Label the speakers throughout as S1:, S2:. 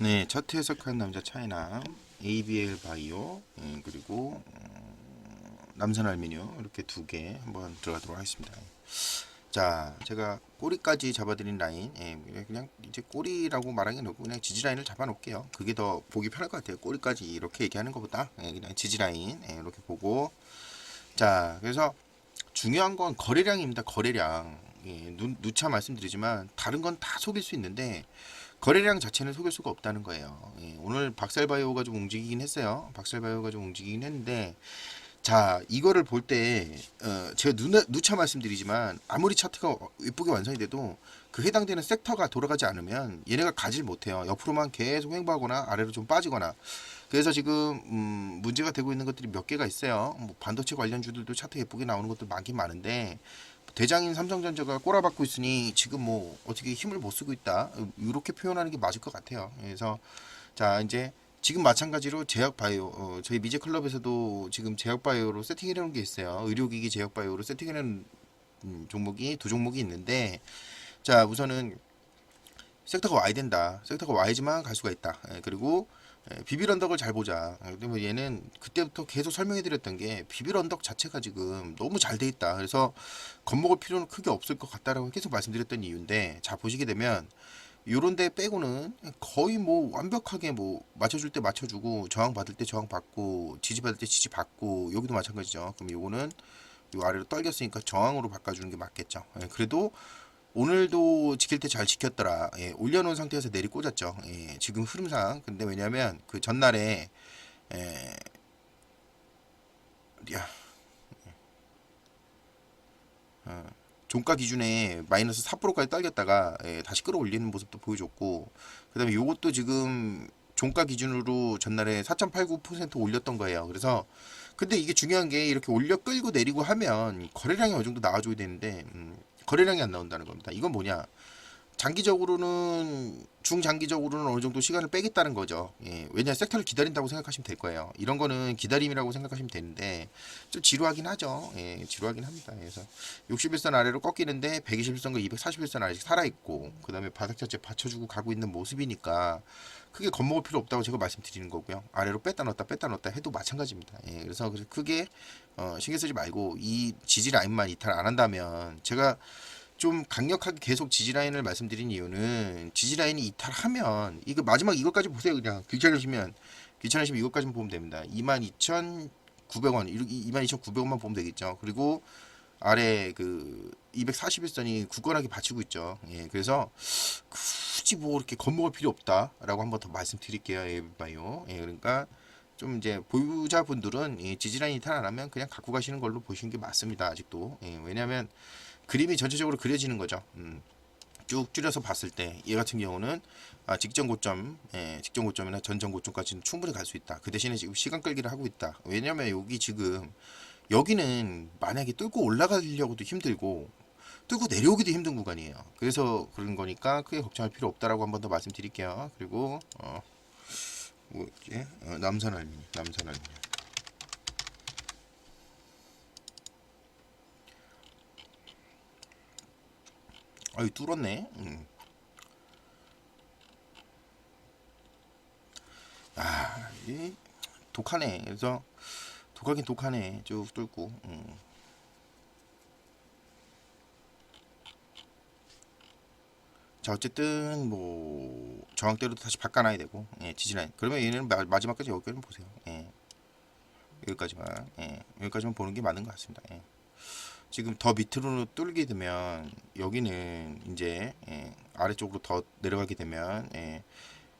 S1: 네, 차트 해석하는 남자 차이나 ABL 바이오 예, 그리고 어, 남산 알미늄 이렇게 두 개 한번 들어가도록 하겠습니다. 자, 제가 꼬리까지 잡아드린 라인, 예, 그냥 이제 꼬리라고 말하기는 어고 그냥 지지 라인을 잡아놓을게요. 그게 더 보기 편할 것 같아요. 꼬리까지 이렇게 얘기하는 것보다 예, 그냥 지지 라인 예, 이렇게 보고 자, 그래서 중요한 건 거래량입니다. 거래량. 예, 누, 누차 말씀드리지만 다른 건 다 속일 수 있는데 거래량 자체는 속일 수가 없다는 거예요. 예, 오늘 박살바이오가 좀 움직이긴 했어요. 박살바이오가 좀 움직이긴 했는데 자 이거를 볼 때 어, 제가 누, 누차 말씀드리지만 아무리 차트가 예쁘게 완성이 돼도 그 해당되는 섹터가 돌아가지 않으면 얘네가 가질 못해요. 옆으로만 계속 횡보하거나 아래로 좀 빠지거나 그래서 지금 음, 문제가 되고 있는 것들이 몇 개가 있어요. 뭐 반도체 관련주들도 차트 예쁘게 나오는 것도 많긴 많은데 대장인 삼성전자가 꼬라박고 있으니 지금 뭐 어떻게 힘을 못 쓰고 있다 이렇게 표현하는 게 맞을 것 같아요. 그래서 자 이제 지금 마찬가지로 제약바이오 어, 저희 미제 클럽에서도 지금 제약바이오로 세팅해 놓은 게 있어요. 의료기기 제약바이오로 세팅해 놓은 음, 종목이 두 종목이 있는데 자 우선은 섹터가 와야 된다. 섹터가 와야지만 갈 수가 있다. 예, 그리고 예, 비빌 언덕을 잘 보자. 예, 근데 뭐 얘는 그때부터 계속 설명해 드렸던 게 비빌 언덕 자체가 지금 너무 잘 돼 있다. 그래서 겁먹을 필요는 크게 없을 것 같다라고 계속 말씀드렸던 이유인데 자 보시게 되면 요런 데 빼고는 거의 뭐 완벽하게 뭐 맞춰줄 때 맞춰주고 저항 받을 때 저항 받고 지지 받을 때 지지 받고 여기도 마찬가지죠. 그럼 요거는 요 아래로 떨겼으니까 저항으로 바꿔주는 게 맞겠죠. 예, 그래도 오늘도 지킬 때 잘 지켰더라. 예, 올려놓은 상태에서 내리 꽂았죠. 예, 지금 흐름상. 근데 왜냐면 그 전날에 예, 야, 어, 종가 기준에 마이너스 4%까지 딸겼다가 예, 다시 끌어올리는 모습도 보여줬고 그다음에 요것도 지금 종가 기준으로 전날에 4.89% 올렸던 거예요. 그래서 근데 이게 중요한 게 이렇게 올려 끌고 내리고 하면 거래량이 어느 정도 나와줘야 되는데 음, 거래량이 안 나온다는 겁니다. 이건 뭐냐? 장기적으로는 중장기적으로는 어느 정도 시간을 빼겠다는 거죠. 예, 왜냐 섹터를 기다린다고 생각하시면 될 거예요. 이런 거는 기다림이라고 생각하시면 되는데 좀 지루하긴 하죠. 예, 지루하긴 합니다. 그래서 61선 아래로 꺾이는데 121선과 241선 아래씩 살아 있고 그다음에 바닥 자체 받쳐주고 가고 있는 모습이니까 크게 겁먹을 필요 없다고 제가 말씀드리는 거고요. 아래로 뺐다 넣었다 뺐다 넣었다 해도 마찬가지입니다. 예, 그래서 크게 어, 신경 쓰지 말고 이 지지 라인만 이탈 안 한다면 제가 좀 강력하게 계속 지지 라인을 말씀드린 이유는 지지 라인이 이탈하면 이거 마지막 이것까지 보세요 그냥 귀찮으시면 귀찮으시면 이것까지만 보면 됩니다. 22,900원 22,900원만 보면 되겠죠. 그리고 아래 그 241선이 굳건하게 받치고 있죠. 예, 그래서 굳이 뭐 이렇게 겁먹을 필요 없다라고 한번 더 말씀드릴게요. 에바이오. 예, 그러니까 좀 이제 보유자분들은 이 지지라인 이탈 안 하면 그냥 갖고 가시는 걸로 보시는 게 맞습니다. 아직도. 예, 왜냐하면 그림이 전체적으로 그려지는 거죠. 음, 쭉 줄여서 봤을 때 얘 같은 경우는 아, 직전 고점, 예, 직전 고점이나 전전 고점까지는 충분히 갈 수 있다. 그 대신에 지금 시간 끌기를 하고 있다. 왜냐면 여기 지금 여기는 만약에 뚫고 올라가려고도 힘들고 뚫고 내려오기도 힘든 구간이에요. 그래서 그런 거니까 크게 걱정할 필요 없다라고 한 번 더 말씀드릴게요. 그리고 어, 뭐지? 어, 남산 알미, 남산 알미. 아유 뚫었네. 음. 아, 이 독하네. 그래서 독하긴 독하네. 쭉 뚫고. 음. 자 어쨌든 뭐 저항대로 다시 바꿔놔야 되고 예, 지지라인 그러면 얘는 마, 마지막까지 여기까지만 보세요 예. 여기까지만 예. 여기까지만 보는 게 맞는 것 같습니다 예. 지금 더 밑으로 뚫게 되면 여기는 이제 예, 아래쪽으로 더 내려가게 되면 예.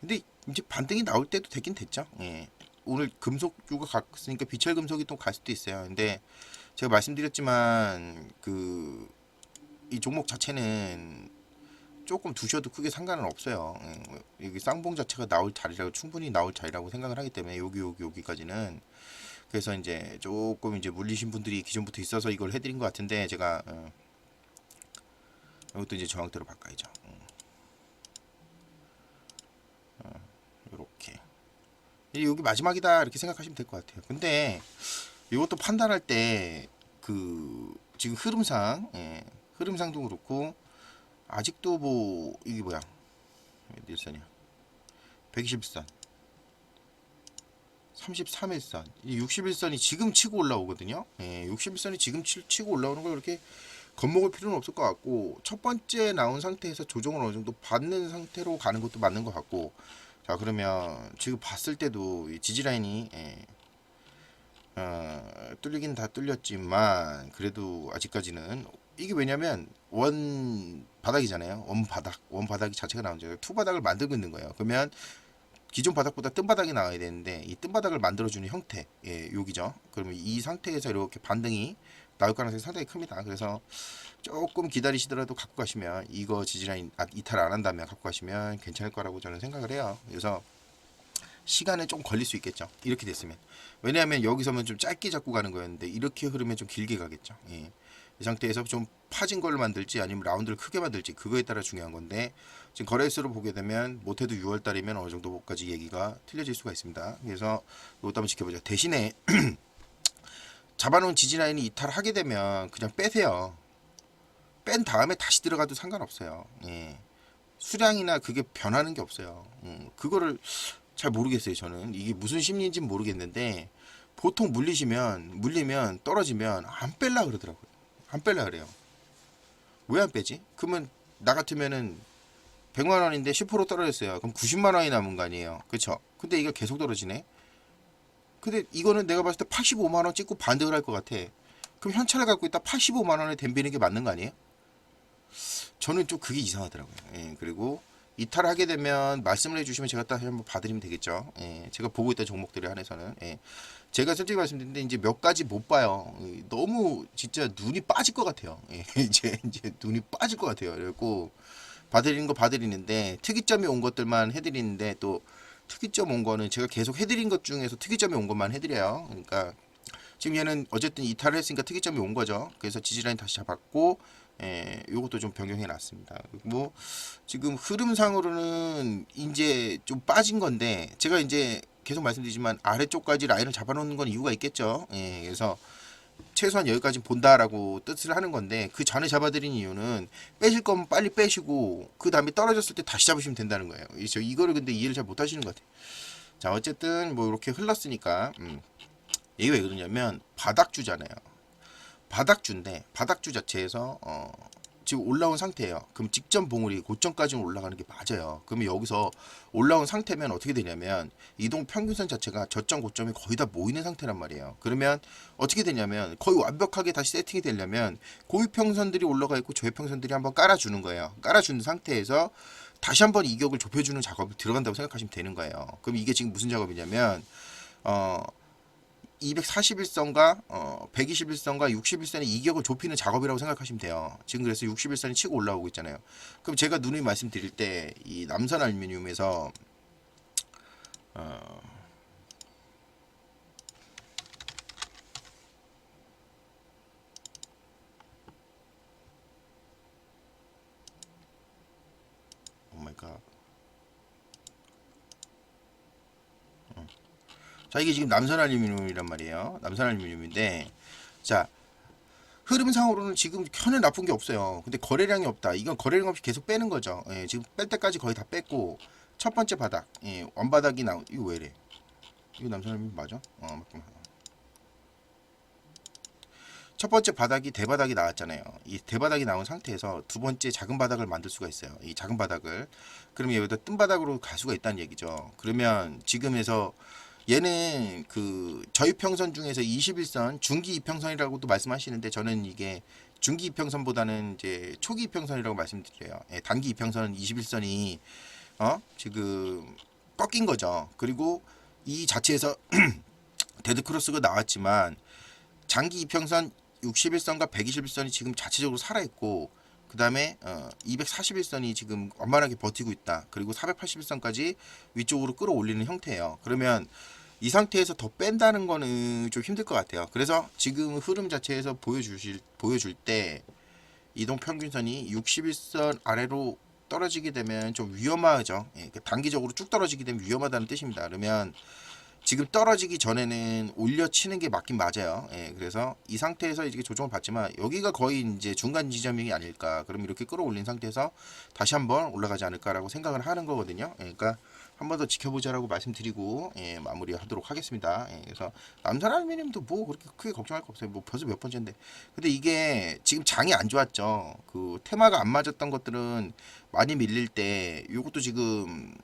S1: 근데 이제 반등이 나올 때도 되긴 됐죠 예. 오늘 금속주가 갔으니까 비철 금속이 또 갈 수도 있어요 근데 제가 말씀드렸지만 그 이 종목 자체는 조금 두셔도 크게 상관은 없어요. 예, 여기 쌍봉 자체가 나올 자리라고 충분히 나올 자리라고 생각을 하기 때문에 여기 여기 여기까지는 그래서 이제 조금 이제 물리신 분들이 기존부터 있어서 이걸 해드린 것 같은데 제가 어, 이것도 이제 저항대로 바꿔야죠. 어, 이렇게 여기 마지막이다 이렇게 생각하시면 될 것 같아요. 근데 이것도 판단할 때 그 지금 흐름상 예, 흐름상도 그렇고 아직도 뭐 이게 뭐야? 닐선이야. 121선. 33일선. 이 61선이 지금 치고 올라오거든요. 예, 61선이 지금 치, 치고 올라오는 걸 그렇게 겁먹을 필요는 없을 것 같고 첫 번째 나온 상태에서 조정을 어느 정도 받는 상태로 가는 것도 맞는 것 같고 자 그러면 지금 봤을 때도 이 지지 라인이 예, 어, 뚫리긴 다 뚫렸지만 그래도 아직까지는 이게 왜냐면 원 바닥이잖아요. 원 바닥. 원 바닥이 자체가 나오죠 투 바닥을 만들고 있는 거예요. 그러면 기존 바닥보다 뜬 바닥이 나와야 되는데 이 뜬 바닥을 만들어주는 형태 예 여기죠. 그러면 이 상태에서 이렇게 반등이 나올 가능성이 상당히 큽니다. 그래서 조금 기다리시더라도 갖고 가시면 이거 지지라인 아, 이탈 안 한다면 갖고 가시면 괜찮을 거라고 저는 생각을 해요. 그래서 시간은 좀 걸릴 수 있겠죠. 이렇게 됐으면. 왜냐하면 여기서는 좀 짧게 잡고 가는 거였는데 이렇게 흐르면 좀 길게 가겠죠. 예. 이 상태에서 좀 파진 걸 만들지 아니면 라운드를 크게 만들지 그거에 따라 중요한 건데 지금 거래수로 보게 되면 못해도 6월 달이면 어느 정도까지 얘기가 틀려질 수가 있습니다. 그래서 이것도 한번 지켜보자. 대신에 잡아놓은 지지 라인이 이탈하게 되면 그냥 빼세요. 뺀 다음에 다시 들어가도 상관없어요. 예. 수량이나 그게 변하는 게 없어요. 음, 그거를 잘 모르겠어요. 저는 이게 무슨 심리인지는 모르겠는데 보통 물리시면 물리면 떨어지면 안 뺄라 그러더라고요. 안 뺄라 그래요. 왜 안 빼지? 그러면 나 같으면은 100만 원인데 10% 떨어졌어요. 그럼 90만 원이 남은 거 아니에요. 그쵸? 근데 이거 계속 떨어지네. 근데 이거는 내가 봤을 때 85만 원 찍고 반등을 할 것 같아. 그럼 현찰을 갖고 있다 85만 원에 덤비는 게 맞는 거 아니에요? 저는 좀 그게 이상하더라고요. 예, 그리고 이탈하게 되면 말씀을 해주시면 제가 딱 한번 봐드리면 되겠죠. 예, 제가 보고 있던 종목들에 한해서는 예, 제가 솔직히 말씀드리는데 이제 몇 가지 못 봐요. 예, 너무 진짜 눈이 빠질 것 같아요. 예, 이제 이제 눈이 빠질 것 같아요. 그래갖고 봐드리는 거 봐드리는데 특이점이 온 것들만 해드리는데 또 특이점 온 거는 제가 계속 해드린 것 중에서 특이점이 온 것만 해드려요. 그러니까 지금 얘는 어쨌든 이탈을 했으니까 특이점이 온 거죠. 그래서 지지라인 다시 잡았고, 예, 요것도 좀 변경해 놨습니다. 뭐, 지금 흐름상으로는 이제 좀 빠진 건데, 제가 이제 계속 말씀드리지만 아래쪽까지 라인을 잡아놓는 건 이유가 있겠죠. 예, 그래서 최소한 여기까지 본다라고 뜻을 하는 건데, 그 전에 잡아드린 이유는 빼실 거면 빨리 빼시고, 그 다음에 떨어졌을 때 다시 잡으시면 된다는 거예요. 이- 저 이거를 근데 이해를 잘 못 하시는 것 같아요. 자, 어쨌든 뭐 이렇게 흘렀으니까, 음. 이게 왜 그러냐면 바닥 주잖아요. 바닥주인데 바닥주 자체에서 어, 지금 올라온 상태예요. 그럼 직전 봉우리 고점까지 올라가는 게 맞아요. 그러면 여기서 올라온 상태면 어떻게 되냐면 이동 평균선 자체가 저점 고점이 거의 다 모이는 상태란 말이에요. 그러면 어떻게 되냐면 거의 완벽하게 다시 세팅이 되려면 고위평선들이 올라가 있고 저위평선들이 한번 깔아주는 거예요. 깔아주는 상태에서 다시 한번 이격을 좁혀주는 작업이 들어간다고 생각하시면 되는 거예요. 그럼 이게 지금 무슨 작업이냐면 어 241선과 어, 121선과 61선의 이격을 좁히는 작업이라고 생각하시면 돼요. 지금 그래서 61선이 치고 올라오고 있잖아요. 그럼 제가 누누이 말씀드릴 때 이 남선 알루미늄에서 어, 오 마이 갓. 자 이게 지금 남선 알루미늄이란 말이에요. 남선 알루미늄인데 자 흐름상으로는 지금 현에 나쁜 게 없어요. 근데 거래량이 없다. 이건 거래량 없이 계속 빼는 거죠. 예, 지금 뺄 때까지 거의 다 뺐고 첫 번째 바닥, 예, 원바닥이 나오. 이거 왜래? 이거 남선 알루미늄 맞아? 어 맞구나. 첫 번째 바닥이 대바닥이 나왔잖아요. 이 대바닥이 나온 상태에서 두 번째 작은 바닥을 만들 수가 있어요. 이 작은 바닥을. 그러면 여기다 뜬 바닥으로 갈 수가 있다는 얘기죠. 그러면 지금에서 얘는 그 저희평선 중에서 21선 중기 이평선이라고도 말씀하시는데 저는 이게 중기 이평선보다는 이제 초기 이평선이라고 말씀드려요. 예, 단기 이평선 21선이 어 지금 꺾인 거죠. 그리고 이 자체에서 데드 크로스가 나왔지만 장기 이평선 61선과 121선이 지금 자체적으로 살아있고 그 다음에 어, 241선이 지금 완만하게 버티고 있다. 그리고 481선까지 위쪽으로 끌어올리는 형태예요. 그러면 이 상태에서 더 뺀다는 거는 좀 힘들 것 같아요. 그래서 지금 흐름 자체에서 보여주실 보여줄 때 이동 평균선이 61선 아래로 떨어지게 되면 좀 위험하죠. 예, 그 단기적으로 쭉 떨어지게 되면 위험하다는 뜻입니다. 그러면 지금 떨어지기 전에는 올려치는 게 맞긴 맞아요. 예, 그래서 이 상태에서 이렇게 조정을 받지만 여기가 거의 이제 중간 지점이 아닐까. 그럼 이렇게 끌어올린 상태에서 다시 한번 올라가지 않을까라고 생각을 하는 거거든요. 예, 그러니까 한 번 더 지켜보자라고 말씀드리고 예, 마무리하도록 하겠습니다. 예, 그래서 남산 알루미늄도 뭐 그렇게 크게 걱정할 거 없어요. 뭐 벌써 몇 번째인데. 근데 이게 지금 장이 안 좋았죠. 그 테마가 안 맞았던 것들은 많이 밀릴 때 요것도 지금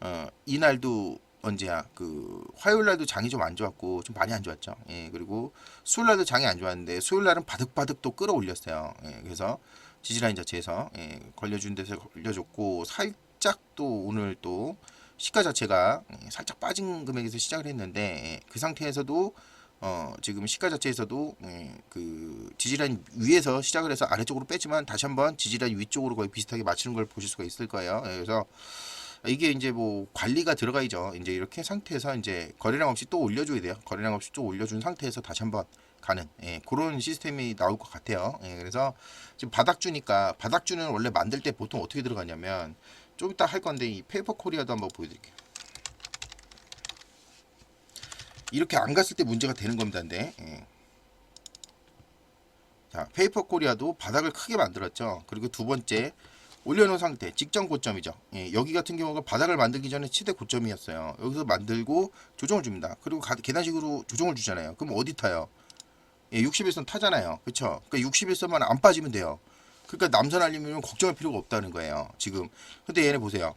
S1: 어, 이날도 언제야 그 화요일 날도 장이 좀 안 좋았고 좀 많이 안 좋았죠. 예 그리고 수요일 날도 장이 안 좋았는데 수요일 날은 바득바득 또 끌어올렸어요. 예 그래서 지지라인 자체에서 예, 걸려준 데서 걸려줬고 살짝 또 오늘 또 시가 자체가 예, 살짝 빠진 금액에서 시작을 했는데 예, 그 상태에서도 어 지금 시가 자체에서도 예, 그 지지라인 위에서 시작을 해서 아래쪽으로 뺐지만 다시 한번 지지라인 위쪽으로 거의 비슷하게 맞추는 걸 보실 수가 있을 거예요. 예, 그래서 이게 이제 뭐 관리가 들어가야죠. 이제 이렇게 상태에서 이제 거래량 없이 또 올려줘야 돼요. 거래량 없이 또 올려준 상태에서 다시 한번 가는 예, 그런 시스템이 나올 것 같아요. 예, 그래서 지금 바닥주니까 바닥주는 원래 만들 때 보통 어떻게 들어가냐면 좀 이따 할 건데 이 페이퍼 코리아도 한번 보여드릴게요. 이렇게 안 갔을 때 문제가 되는 겁니다. 근데 예. 자 페이퍼 코리아도 바닥을 크게 만들었죠. 그리고 두 번째 올려놓은 상태 직전 고점이죠. 예, 여기 같은 경우가 바닥을 만들기 전에 최대 고점이었어요. 여기서 만들고 조정을 줍니다. 그리고 가, 계단식으로 조정을 주잖아요. 그럼 어디 타요? 예, 61선 타잖아요. 그렇죠? 그러니까 61선만 안 빠지면 돼요. 그러니까 남선 알리면 걱정할 필요가 없다는 거예요. 지금. 근데 얘네 보세요.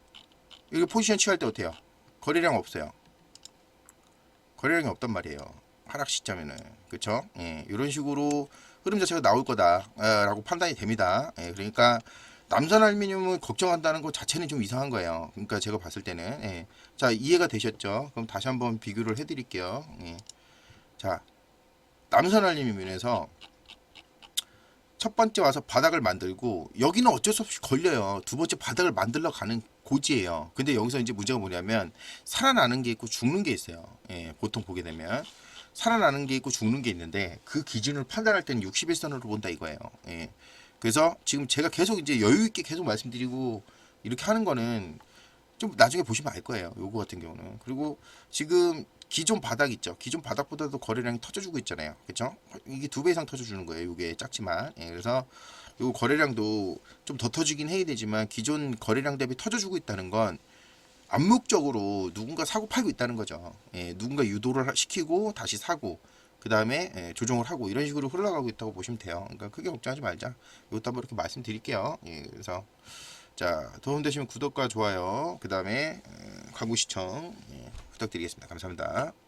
S1: 여기 포지션 취할 때 어때요? 거래량 없어요. 거래량이 없단 말이에요. 하락 시점에는. 그렇죠? 예, 이런 식으로 흐름 자체가 나올 거다라고 판단이 됩니다. 예, 그러니까 남산 알루미늄을 걱정한다는 것 자체는 좀 이상한 거예요. 그러니까 제가 봤을 때는 예. 자 이해가 되셨죠? 그럼 다시 한번 비교를 해드릴게요. 예. 자 남산 알루미늄에서 첫 번째 와서 바닥을 만들고 여기는 어쩔 수 없이 걸려요. 두 번째 바닥을 만들러 가는 고지예요. 근데 여기서 이제 문제가 뭐냐면 살아나는 게 있고 죽는 게 있어요. 예, 보통 보게 되면 살아나는 게 있고 죽는 게 있는데 그 기준을 판단할 때는 61선으로 본다 이거예요. 예. 그래서 지금 제가 계속 이제 여유 있게 계속 말씀드리고 이렇게 하는 거는 좀 나중에 보시면 알 거예요. 요거 같은 경우는. 그리고 지금 기존 바닥 있죠. 기존 바닥보다도 거래량이 터져주고 있잖아요. 그렇죠? 이게 두 배 이상 터져주는 거예요. 요게 작지만. 예, 그래서 요 거래량도 좀 더 터지긴 해야 되지만 기존 거래량 대비 터져주고 있다는 건 암묵적으로 누군가 사고 팔고 있다는 거죠. 예, 누군가 유도를 하- 시키고 다시 사고 그 다음에 예, 조정을 하고 이런 식으로 흘러가고 있다고 보시면 돼요. 그러니까 크게 걱정하지 말자. 이것도 한번 이렇게 말씀드릴게요. 예, 그래서 자 도움 되시면 구독과 좋아요 그 다음에 광고 시청 예, 부탁드리겠습니다. 감사합니다.